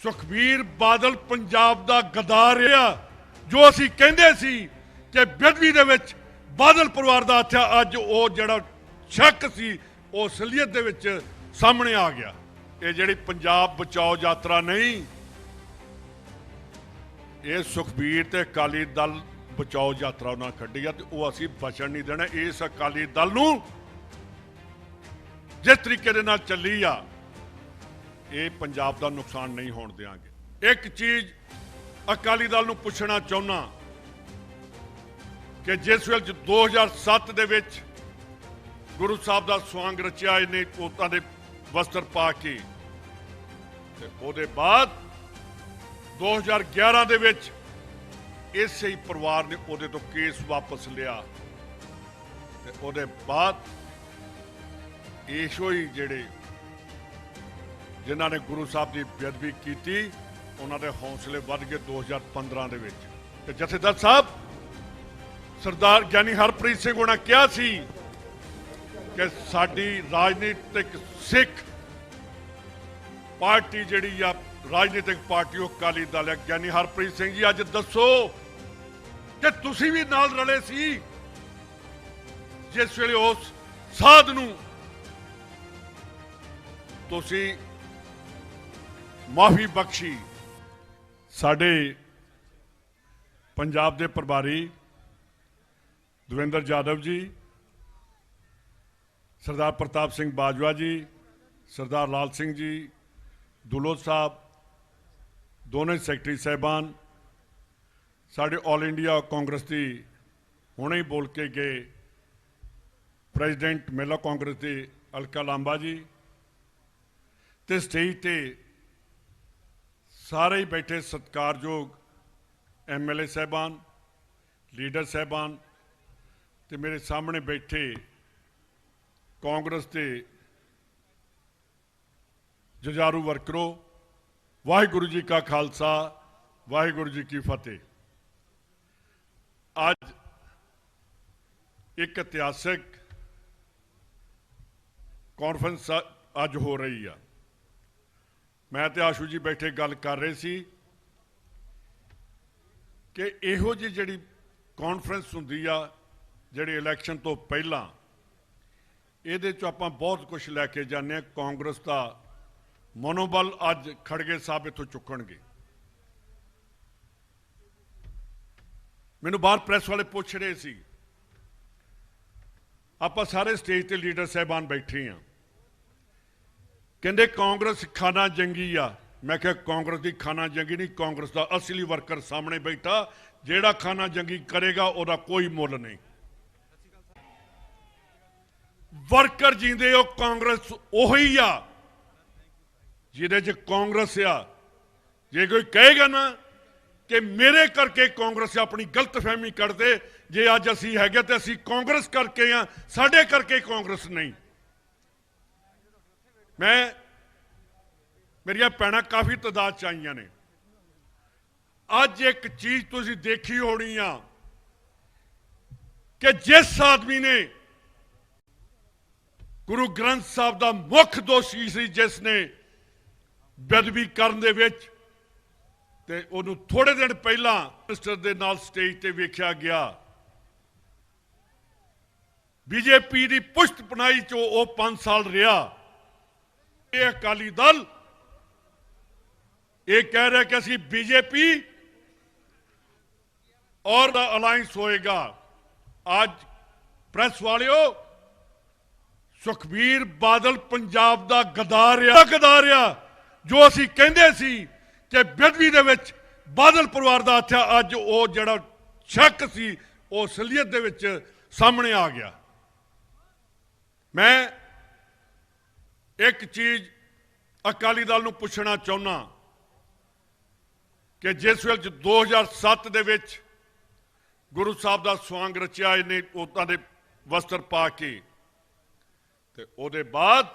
ਸੁਖਬੀਰ ਬਾਦਲ ਪੰਜਾਬ ਦਾ ਗਦਾਰ ਰਿਹਾ, ਜੋ ਅਸੀਂ ਕਹਿੰਦੇ ਸੀ ਕਿ ਬਿਰਧਵੀ ਦੇ ਵਿੱਚ ਬਾਦਲ ਪਰਿਵਾਰ ਦਾ ਹੱਥ ਅੱਜ ਉਹ ਜਿਹੜਾ ਸ਼ੱਕ ਸੀ, ਉਹ ਅਸਲੀਅਤ ਦੇ ਵਿੱਚ ਸਾਹਮਣੇ ਆ ਗਿਆ। ਇਹ ਜਿਹੜੀ ਪੰਜਾਬ ਬਚਾਓ ਯਾਤਰਾ ਨਹੀਂ, ਇਹ ਸੁਖਬੀਰ ਤੇ ਅਕਾਲੀ ਦਲ ਬਚਾਓ ਯਾਤਰਾ ਉਹਨਾਂ ਕੱਢੀ ਆ ਤੇ ਉਹ ਅਸੀਂ ਬਚਣ ਨਹੀਂ ਦੇਣਾ। ਇਸ ਅਕਾਲੀ ਦਲ ਨੂੰ ਜਿਸ ਤਰੀਕੇ ਦੇ ਨਾਲ ਚੱਲੀ ਆ ਇਹ ਪੰਜਾਬ ਦਾ ਨੁਕਸਾਨ ਨਹੀਂ ਹੋਣ ਦੇਵਾਂਗੇ ਇੱਕ ਚੀਜ਼ ਅਕਾਲੀ ਦਲ ਨੂੰ ਪੁੱਛਣਾ ਚਾਹੁੰਦਾ ਕਿ ਜਿਸ ਵੇਲੇ 2007 ਦੇ ਵਿੱਚ ਗੁਰੂ ਸਾਹਿਬ ਦਾ ਸਵਾਂਗ ਰਚਿਆ ਇਹਨੇ ਉਹਨਾਂ ਦੇ ਵਸਤਰ ਪਾ ਕੇ, ਤੇ ਉਹਦੇ ਬਾਅਦ 2011 ਦੇ ਵਿੱਚ ਇਸੇ ਹੀ ਪਰਿਵਾਰ ਨੇ ਉਹਦੇ ਤੋਂ ਕੇਸ ਵਾਪਸ ਲਿਆ। ਤੇ ਉਹਦੇ ਬਾਅਦ ਇਹੋ ਹੀ ਜਿਹੜੇ ਜਿਨ੍ਹਾਂ ਨੇ ਗੁਰੂ ਸਾਹਿਬ ਦੀ ਬੇਅਦਬੀ ਕੀਤੀ, ਉਹਨਾਂ ਦੇ ਹੌਸਲੇ ਵੱਧ ਗਏ 2015 ਦੇ ਵਿੱਚ। ਤੇ ਜਥੇਦਾਰ ਸਾਹਿਬ, ਸਰਦਾਰ ਗਿਆਨੀ ਹਰਪ੍ਰੀਤ ਸਿੰਘ ਉਹਨਾਂ ਕਿਹਾ ਸੀ ਕਿ ਸਾਡੀ ਰਾਜਨੀਤਿਕ ਸਿੱਖ ਪਾਰਟੀ ਜਿਹੜੀ ਆ, ਰਾਜਨੀਤਿਕ ਪਾਰਟੀ ਉਹ ਅਕਾਲੀ ਦਲ ਹੈ। ਗਿਆਨੀ ਹਰਪ੍ਰੀਤ ਸਿੰਘ ਜੀ, ਅੱਜ ਦੱਸੋ ਕਿ ਤੁਸੀਂ ਵੀ ਨਾਲ ਰਲੇ ਸੀ ਜਿਸ ਵੇਲੇ ਉਸ ਸਾਧ ਨੂੰ ਤੁਸੀਂ ਮਾਫੀ ਬਖਸ਼ੀ। ਸਾਡੇ ਪੰਜਾਬ ਦੇ ਪ੍ਰਭਾਰੀ ਦਵਿੰਦਰ ਜਾਦਵ ਜੀ, ਸਰਦਾਰ ਪ੍ਰਤਾਪ ਸਿੰਘ ਬਾਜਵਾ ਜੀ, ਸਰਦਾਰ ਲਾਲ ਸਿੰਘ ਜੀ ਦੁਲੋ ਸਾਹਿਬ, ਦੋਨੇ ਸੈਕਟਰੀ ਸਾਹਿਬਾਨ, ਸਾਡੇ ਆਲ ਇੰਡੀਆ ਕਾਂਗਰਸ ਦੀ ਹੁਣੇ ਹੀ ਬੋਲ ਕੇ ਗਏ ਪ੍ਰੈਜ਼ੀਡੈਂਟ ਮੇਲਾ ਕਾਂਗਰਸ ਦੇ ਅਲਕਾ ਲਾਂਬਾ ਜੀ। ਤੇ ਸਟੇਜ ਤੇ ਸਾਰੇ ਹੀ ਬੈਠੇ ਸਤਿਕਾਰਯੋਗ ਐਮਐਲਏ ਸਾਹਿਬਾਨ, ਲੀਡਰ ਸਾਹਿਬਾਨ ਤੇ ਮੇਰੇ ਸਾਹਮਣੇ ਬੈਠੇ ਕਾਂਗਰਸ ਦੇ ਜੁਝਾਰੂ ਵਰਕਰੋ, ਵਾਹਿਗੁਰੂ ਜੀ ਕਾ ਖਾਲਸਾ, ਵਾਹਿਗੁਰੂ ਜੀ ਕੀ ਫਤਿਹ। ਅੱਜ ਇੱਕ ਇਤਿਹਾਸਕ ਕਾਨਫਰੰਸ ਅੱਜ ਹੋ ਰਹੀ ਆ। ਮੈਂ ਤੇ ਆਸ਼ੂ ਜੀ ਬੈਠੇ ਗੱਲ ਕਰ ਰਹੇ ਸੀ ਕਿ ਇਹੋ ਜਿਹੀ ਜਿਹੜੀ ਕਾਨਫਰੰਸ ਹੁੰਦੀ ਆ, ਜਿਹੜੀ ਇਲੈਕਸ਼ਨ ਤੋਂ ਪਹਿਲਾਂ, ਇਹਦੇ ਚ ਆਪਾਂ ਬਹੁਤ ਕੁਝ ਲੈ ਕੇ ਜਾਂਦੇ ਆ ਕਾਂਗਰਸ ਦਾ ਮਨੋਬਲ ਅੱਜ ਖੜਗੇ ਸਾਹਿਬ ਇੱਥੋਂ ਚੁੱਕਣਗੇ। ਮੈਨੂੰ ਬਾਹਰ ਪ੍ਰੈਸ ਵਾਲੇ ਪੁੱਛ ਰਹੇ ਸੀ। ਆਪਾਂ ਸਾਰੇ ਸਟੇਜ ਤੇ ਲੀਡਰ ਸਾਹਿਬਾਨ ਬੈਠੇ ਆ ਕਹਿੰਦੇ ਕਾਂਗਰਸ ਖਾਨਾ ਜੰਗੀ ਆ। ਮੈਂ ਕਿਹਾ ਕਾਂਗਰਸ ਦੀ ਖਾਨਾ ਜੰਗੀ ਨਹੀਂ, ਕਾਂਗਰਸ ਦਾ ਅਸਲੀ ਵਰਕਰ ਸਾਹਮਣੇ ਬੈਠਾ। ਜਿਹੜਾ ਖਾਨਾ ਜੰਗੀ ਕਰੇਗਾ, ਉਹਦਾ ਕੋਈ ਮੁੱਲ ਨਹੀਂ। ਵਰਕਰ ਜਿੰਦੇ ਉਹ ਕਾਂਗਰਸ ਉਹੀ ਆ, ਜਿਹਦੇ 'ਚ ਕਾਂਗਰਸ ਆ। ਜੇ ਕੋਈ ਕਹੇਗਾ ਨਾ ਕਿ ਮੇਰੇ ਕਰਕੇ ਕਾਂਗਰਸ ਆਪਣੀ ਗਲਤਫਹਿਮੀ ਕਰਦੇ ਜੇ ਅੱਜ ਅਸੀਂ ਹੈਗੇ ਤੇ ਅਸੀਂ ਕਾਂਗਰਸ ਕਰਕੇ ਆ, ਸਾਡੇ ਕਰਕੇ ਕਾਂਗਰਸ ਨਹੀਂ। ਮੈਂ ਮੇਰੀਆਂ ਭੈਣਾਂ ਕਾਫੀ ਤਦਾਦ ਚ ਆਈਆਂ ਨੇ। ਅੱਜ ਇੱਕ ਚੀਜ਼ ਤੁਸੀਂ ਦੇਖੀ ਹੋਣੀ ਆ ਕਿ ਜਿਸ ਆਦਮੀ ਨੇ ਗੁਰੂ ਗ੍ਰੰਥ ਸਾਹਿਬ ਦਾ ਮੁੱਖ ਦੋਸ਼ੀ ਸੀ, ਜਿਸ ਨੇ ਬੇਅਦਬੀ ਕਰਨ ਦੇ ਵਿੱਚ ਤੇ ਉਹਨੂੰ ਥੋੜੇ ਦਿਨ ਪਹਿਲਾਂ ਮਿਨਿਸਟਰ ਦੇ ਨਾਲ ਸਟੇਜ ਤੇ ਵੇਖਿਆ ਗਿਆ। ਬੀਜੇਪੀ ਦੀ ਪੁਸ਼ਤ ਪਨਾਈ ਚ ਉਹ 5 ਸਾਲ ਰਿਹਾ। ਇਹ ਅਕਾਲੀ ਦਲ ਇਹ ਕਹਿ ਰਿਹਾ ਕਿ ਅਸੀਂ ਬੀਜੇਪੀ ਔਰ ਦਾ ਅਲਾਈਅੰਸ ਹੋਏਗਾ। ਅੱਜ ਪ੍ਰੈਸ ਵਾਲਿਓ, ਸੁਖਬੀਰ ਬਾਦਲ ਪੰਜਾਬ ਦਾ ਗਦਾਰ ਆ ਗਦਾਰ ਆ ਜੋ ਅਸੀਂ ਕਹਿੰਦੇ ਸੀ ਕਿ ਬਿਰਧਵੀ ਦੇ ਵਿੱਚ ਬਾਦਲ ਪਰਿਵਾਰ ਦਾ ਹੱਥ ਅੱਜ ਉਹ ਜਿਹੜਾ ਸ਼ੱਕ ਸੀ, ਉਹ ਅਸਲੀਅਤ ਦੇ ਵਿੱਚ ਸਾਹਮਣੇ ਆ ਗਿਆ। ਮੈਂ ਇੱਕ ਚੀਜ਼ ਅਕਾਲੀ ਦਲ ਨੂੰ ਪੁੱਛਣਾ ਚਾਹੁੰਦਾ ਕਿ ਜਿਸ ਵੇਲੇ 2007 ਦੇ ਵਿੱਚ ਗੁਰੂ ਸਾਹਿਬ ਦਾ ਸਵਾਂਗ ਰਚਿਆ, ਇਹਨੇ ਉਹਨਾਂ ਦੇ ਵਸਤਰ ਪਾ ਕੇ ਤੇ ਉਹਦੇ ਬਾਅਦ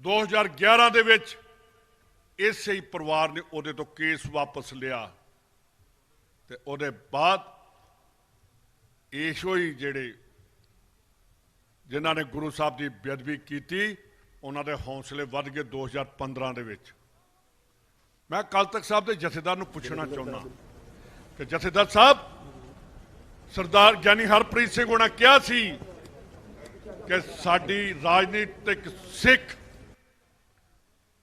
2011 ਦੇ ਵਿੱਚ ਇਸੇ ਹੀ ਪਰਿਵਾਰ ਨੇ ਉਹਦੇ ਤੋਂ ਕੇਸ ਵਾਪਸ ਲਿਆ ਤੇ ਉਹਦੇ ਬਾਅਦ ਇਹੋ ਹੀ ਜਿਹੜੇ ਜਿਨ੍ਹਾਂ ਨੇ ਗੁਰੂ ਸਾਹਿਬ ਦੀ ਬੇਅਦਬੀ ਕੀਤੀ ਉਹਨਾਂ ਦੇ ਹੌਸਲੇ ਵੱਧ ਗਏ 2015 ਦੇ ਵਿੱਚ। ਮੈਂ ਕੱਲ ਤੱਕ ਸਾਹਿਬ ਦੇ ਜਥੇਦਾਰ ਨੂੰ ਪੁੱਛਣਾ ਚਾਹੁੰਦਾ ਕਿ ਜਥੇਦਾਰ ਸਾਹਿਬ, ਸਰਦਾਰ ਗਿਆਨੀ ਹਰਪ੍ਰੀਤ ਸਿੰਘ ਉਹਨਾਂ ਕਿਹਾ ਸੀ ਕਿ ਸਾਡੀ ਰਾਜਨੀਤਿਕ ਸਿੱਖ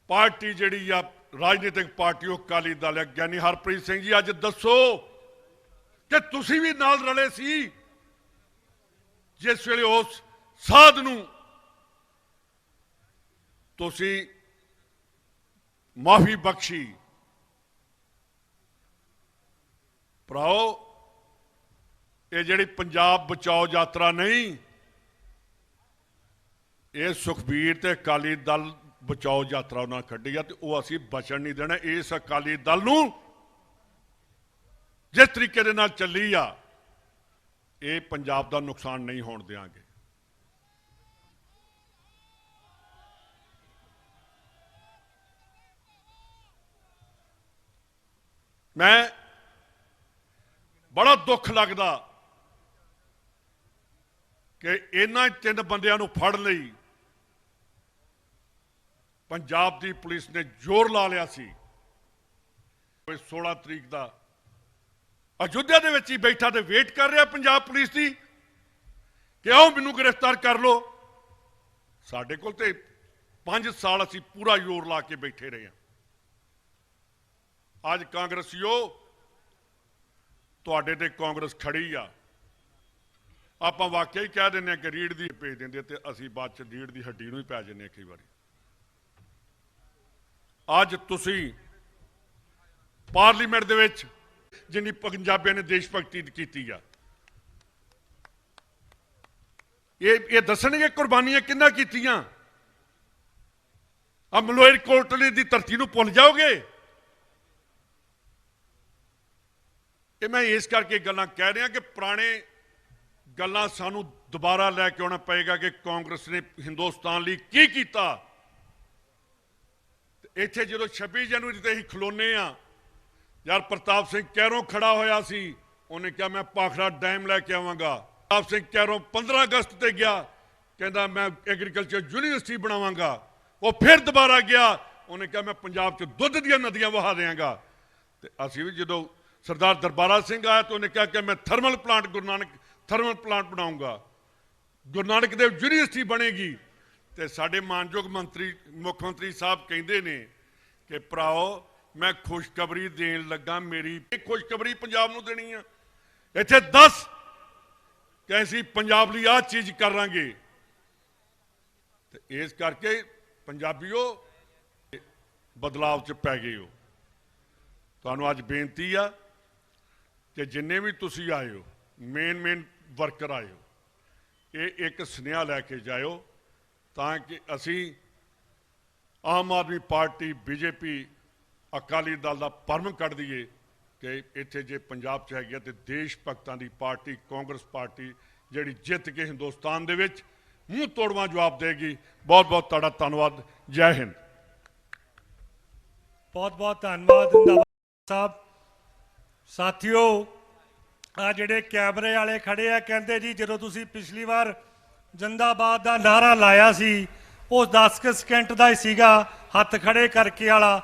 ਪਾਰਟੀ ਜਿਹੜੀ ਆ, ਰਾਜਨੀਤਿਕ ਪਾਰਟੀ ਉਹ ਅਕਾਲੀ ਦਲ ਹੈ। ਗਿਆਨੀ ਹਰਪ੍ਰੀਤ ਸਿੰਘ ਜੀ, ਅੱਜ ਦੱਸੋ ਕਿ ਤੁਸੀਂ ਵੀ ਨਾਲ ਰਲੇ ਸੀ, ਜਿਸ ਵੇਲੇ ਉਸ ਸਾਧ ਨੂੰ ਤੁਸੀਂ ਮਾਫੀ ਬਖਸ਼ੀ। ਭਰਾਓ, ਇਹ ਜਿਹੜੀ ਪੰਜਾਬ ਬਚਾਓ ਯਾਤਰਾ ਨਹੀਂ, ਇਹ ਸੁਖਬੀਰ ਤੇ ਅਕਾਲੀ ਦਲ ਬਚਾਓ ਯਾਤਰਾ ਉਹਨਾਂ ਕੱਢੀ ਆ ਤੇ ਉਹ ਅਸੀਂ ਬਚਣ ਨਹੀਂ ਦੇਣਾ। ਇਸ ਅਕਾਲੀ ਦਲ ਨੂੰ ਜਿਸ ਤਰੀਕੇ ਦੇ ਨਾਲ ਚੱਲੀ ਆ, ਇਹ ਪੰਜਾਬ ਦਾ ਨੁਕਸਾਨ ਨਹੀਂ ਹੋਣ ਦਿਆਂਗੇ। ਮੈਂ ਬੜਾ ਦੁੱਖ ਲੱਗਦਾ ਕਿ ਇਹਨਾਂ ਤਿੰਨ ਬੰਦਿਆਂ ਨੂੰ ਫੜ ਲਈ। ਪੰਜਾਬ ਦੀ ਪੁਲਿਸ ਨੇ ਜ਼ੋਰ ਲਾ ਲਿਆ ਸੀ। ਕੋਈ 16 ਤਰੀਕ ਦਾ ਅਯੁੱਧਿਆ ਦੇ ਵਿੱਚ ਹੀ ਬੈਠਾ ਤੇ ਵੇਟ ਕਰ ਰਿਹਾ ਪੰਜਾਬ ਪੁਲਿਸ ਦੀ ਕਿ ਆਓ ਮੈਨੂੰ ਗ੍ਰਿਫਤਾਰ ਕਰ ਲਓ। ਸਾਡੇ ਕੋਲ ਤੇ 5 ਸਾਲ ਅਸੀਂ ਪੂਰਾ ਜ਼ੋਰ ਲਾ ਕੇ ਬੈਠੇ ਰਹੇ ਹਾਂ। ਅੱਜ ਕਾਂਗਰਸੀਓ, ਤੁਹਾਡੇ ਤੇ ਕਾਂਗਰਸ ਖੜੀ ਆ। ਆਪਾਂ ਵਾਕਿਆ ਹੀ ਕਹਿ ਦਿੰਦੇ ਆ ਕਿ ਰੀੜ ਦੀ ਭੇਜ ਦਿੰਦੇ ਤੇ ਅਸੀਂ ਬਾਅਦ ਚ ਰੀੜ ਦੀ ਹੱਡੀ ਨੂੰ ਹੀ ਪੈ ਜੰਨੇ ਕਈ ਵਾਰੀ। ਅੱਜ ਤੁਸੀਂ ਪਾਰਲੀਮੈਂਟ ਦੇ ਵਿੱਚ ਜਿੰਨੀ ਪੰਜਾਬੀਆਂ ਨੇ ਦੇਸ਼ ਭਗਤੀ ਕੀਤੀ ਆ, ਇਹ ਇਹ ਦੱਸਣਗੇ ਕੁਰਬਾਨੀਆਂ ਕਿੰਨਾ ਕੀਤੀਆਂ? ਆ ਮਲੋਇਰ ਕੋਟਲੀ ਦੀ ਧਰਤੀ ਨੂੰ ਭੁੱਲ ਜਾਓਗੇ? ਇਹ ਮੈਂ ਇਸ ਕਰਕੇ ਗੱਲਾਂ ਕਹਿ ਰਿਹਾ ਕਿ ਪੁਰਾਣੇ ਗੱਲਾਂ ਸਾਨੂੰ ਦੁਬਾਰਾ ਲੈ ਕੇ ਆਉਣਾ ਪਏਗਾ ਕਿ ਕਾਂਗਰਸ ਨੇ ਹਿੰਦੁਸਤਾਨ ਲਈ ਕੀ ਕੀਤਾ। ਇੱਥੇ ਜਦੋਂ 26 ਜਨਵਰੀ ਤੇ ਅਸੀਂ ਖਲੋਨੇ ਆ, ਯਾਰ ਪ੍ਰਤਾਪ ਸਿੰਘ ਕੈਰੋਂ ਖੜਾ ਹੋਇਆ ਸੀ, ਉਹਨੇ ਕਿਹਾ, ਮੈਂ ਪਾਖੜਾ ਡੈਮ ਲੈ ਕੇ ਆਵਾਂਗਾ। ਪ੍ਰਤਾਪ ਸਿੰਘ ਕੈਰੋਂ 15 ਅਗਸਤ ਤੇ ਗਿਆ, ਕਹਿੰਦਾ, ਮੈਂ ਐਗਰੀਕਲਚਰ ਯੂਨੀਵਰਸਿਟੀ ਬਣਾਵਾਂਗਾ। ਉਹ ਫਿਰ ਦੁਬਾਰਾ ਗਿਆ, ਉਹਨੇ ਕਿਹਾ, ਮੈਂ ਪੰਜਾਬ 'ਚ ਦੁੱਧ ਦੀਆਂ ਨਦੀਆਂ ਵਹਾ ਦਿਆਂਗਾ। ਤੇ ਅਸੀਂ ਵੀ ਜਦੋਂ ਸਰਦਾਰ ਦਰਬਾਰਾ ਸਿੰਘ ਆਇਆ ਤਾਂ ਉਹਨੇ ਕਿਹਾ ਕਿ ਮੈਂ thermal plant Guru Nanak, thermal plant ਬਣਾਉਂਗਾ। Guru Nanak Dev university ਬਣੇਗੀ। ਤੇ ਸਾਡੇ ਮਾਨਯੋਗ ਮੰਤਰੀ, ਮੁੱਖ ਮੰਤਰੀ ਸਾਹਿਬ ਕਹਿੰਦੇ ਨੇ ਕਿ ਭਰਾਓ, ਮੈਂ ਖੁਸ਼ਖਬਰੀ ਦੇਣ ਲੱਗਾ, ਮੇਰੀ ਖੁਸ਼ਖਬਰੀ ਪੰਜਾਬ ਨੂੰ ਦੇਣੀ ਆ। ਇੱਥੇ 10 ਕਿ ਅਸੀਂ ਪੰਜਾਬ ਲਈ ਆਹ ਚੀਜ਼ ਕਰਾਂਗੇ। ਤੇ ਇਸ ਕਰਕੇ ਪੰਜਾਬੀਓ, ਬਦਲਾਵ ਚ ਪੈ ਗਏ ਹੋ। ਤੁਹਾਨੂੰ ਅੱਜ ਬੇਨਤੀ ਆ ਕਿ ਜਿੰਨੇ ਵੀ ਤੁਸੀਂ ਆਏ ਹੋ ਮੇਨ ਮੇਨ ਵਰਕਰ ਆਏ ਹੋ ਇਹ ਇੱਕ ਸੁਨੇਹਾ ਲੈ ਕੇ ਜਾਇਓ ਤਾਂ ਕਿ ਅਸੀਂ ਆਮ ਆਦਮੀ ਪਾਰਟੀ, ਬੀਜੇਪੀ, ਅਕਾਲੀ ਦਲ ਦਾ ਪਰਮ ਕੱਢ ਦਈਏ ਕਿ ਇੱਥੇ ਜੇ ਪੰਜਾਬ ਚ ਹੈਗੀ ਆ ਤੇ ਦੇਸ਼ ਭਗਤਾਂ ਦੀ ਪਾਰਟੀ, ਕਾਂਗਰਸ ਪਾਰਟੀ ਜਿਹੜੀ ਜਿੱਤ ਕੇ ਹਿੰਦੁਸਤਾਨ ਦੇ ਵਿੱਚ ਮੂੰਹ ਤੋੜਵਾ ਜਵਾਬ ਦੇਗੀ। ਬਹੁਤ ਬਹੁਤ ਤੁਹਾਡਾ ਧੰਨਵਾਦ। ਜੈ ਹਿੰਦ। ਬਹੁਤ ਬਹੁਤ ਧੰਨਵਾਦ ਸਾਹਿਬ। ਸਾਥੀਓ ਆ ਜਿਹੜੇ ਕੈਮਰੇ ਵਾਲੇ ਖੜੇ ਆ, ਕਹਿੰਦੇ ਜੀ, ਜਦੋਂ ਤੁਸੀਂ ਪਿਛਲੀ ਵਾਰ ਜਿੰਦਾਬਾਦ ਦਾ ਨਾਰਾ ਲਾਇਆ ਸੀ ਉਹ 10 ਕੁ ਸਕਿੰਟ ਦਾ ਹੀ ਸੀਗਾ, ਹੱਥ ਖੜੇ ਕਰਕੇ ਵਾਲਾ।